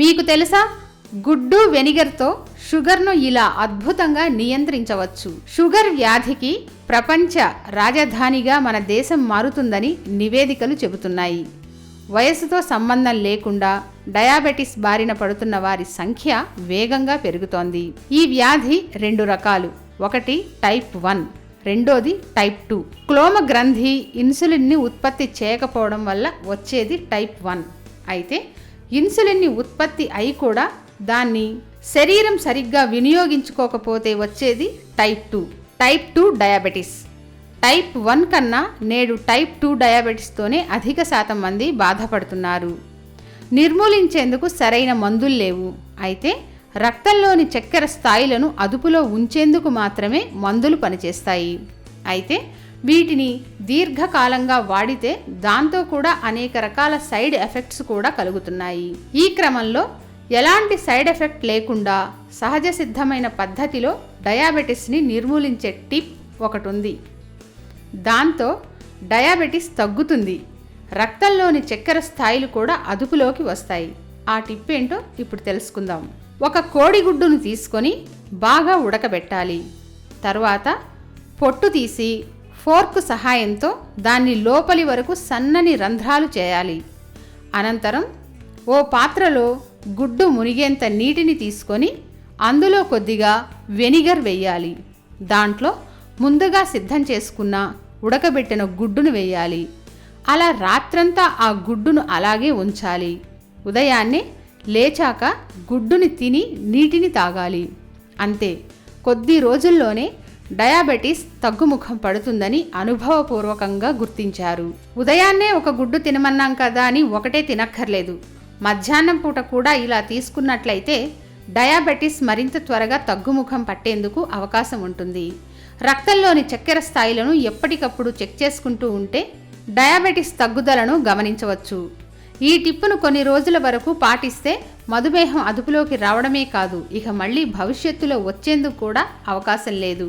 మీకు తెలుసా? గుడ్డు వెనిగర్తో షుగర్ను ఇలా అద్భుతంగా నియంత్రించవచ్చు. షుగర్ వ్యాధికి ప్రపంచ రాజధానిగా మన దేశం మారుతుందని నివేదికలు చెబుతున్నాయి. వయసుతో సంబంధం లేకుండా డయాబెటిస్ బారిన పడుతున్న వారి సంఖ్య వేగంగా పెరుగుతోంది. ఈ వ్యాధి రెండు రకాలు. ఒకటి టైప్ వన్ రెండోది టైప్ టూ. క్లోమ గ్రంథి ఇన్సులిన్ని ఉత్పత్తి చేయకపోవడం వల్ల వచ్చేది టైప్ వన్. అయితే ఇన్సులిన్ని ఉత్పత్తి అయి కూడా దాన్ని శరీరం సరిగ్గా వినియోగించుకోకపోతే వచ్చేది type two. Type two diabetes. Type one కన్నా నేడు టైప్ టూ డయాబెటిస్తోనే అధిక శాతం మంది బాధపడుతున్నారు. నిర్మూలించేందుకు సరైన మందులు లేవు. అయితే రక్తంలోని చక్కెర స్థాయిలను అదుపులో ఉంచేందుకు మాత్రమే మందులు పనిచేస్తాయి. అయితే వీటిని దీర్ఘకాలంగా వాడితే దాంతో కూడా అనేక రకాల సైడ్ ఎఫెక్ట్స్ కూడా కలుగుతున్నాయి. ఈ క్రమంలో ఎలాంటి సైడ్ ఎఫెక్ట్ లేకుండా సహజ సిద్ధమైన పద్ధతిలో డయాబెటిస్ని నిర్మూలించే టిప్ ఒకటి ఉంది దాంతో డయాబెటిస్ తగ్గుతుంది. రక్తంలోని చక్కెర స్థాయిలు కూడా అదుపులోకి వస్తాయి. ఆ టిప్ ఏంటో ఇప్పుడు తెలుసుకుందాం. ఒక కోడిగుడ్డును తీసుకొని బాగా ఉడకబెట్టాలి. తరువాత పొట్టు తీసి ఫోర్క్ సహాయంతో దాన్ని లోపలి వరకు సన్నని రంధ్రాలు చేయాలి. అనంతరం ఓ పాత్రలో గుడ్డు మునిగేంత నీటిని తీసుకొని అందులో కొద్దిగా వెనిగర్ వేయాలి. దాంట్లో ముందుగా సిద్ధం చేసుకున్న ఉడకబెట్టిన గుడ్డును వేయాలి. అలా రాత్రంతా ఆ గుడ్డును అలాగే ఉంచాలి. ఉదయాన్నే లేచాక గుడ్డుని తిని నీటిని తాగాలి. అంతే కొద్ది రోజుల్లోనే డయాబెటీస్ తగ్గుముఖం పడుతుందని అనుభవపూర్వకంగా గుర్తించారు. ఉదయాన్నే ఒక గుడ్డు తినమన్నాం కదా అని ఒకటే తినక్కర్లేదు. మధ్యాహ్నం పూట కూడా ఇలా తీసుకున్నట్లయితే డయాబెటీస్ మరింత త్వరగా తగ్గుముఖం పట్టేందుకు అవకాశం ఉంటుంది. రక్తంలోని చక్కెర స్థాయిలను ఎప్పటికప్పుడు చెక్ చేసుకుంటూ ఉంటే డయాబెటీస్ తగ్గుదలను గమనించవచ్చు. ఈ టిప్పును కొన్ని రోజుల వరకు పాటిస్తే మధుమేహం అదుపులోకి రావడమే కాదు ఇక మళ్ళీ భవిష్యత్తులో వచ్చేందుకు కూడా అవకాశం లేదు.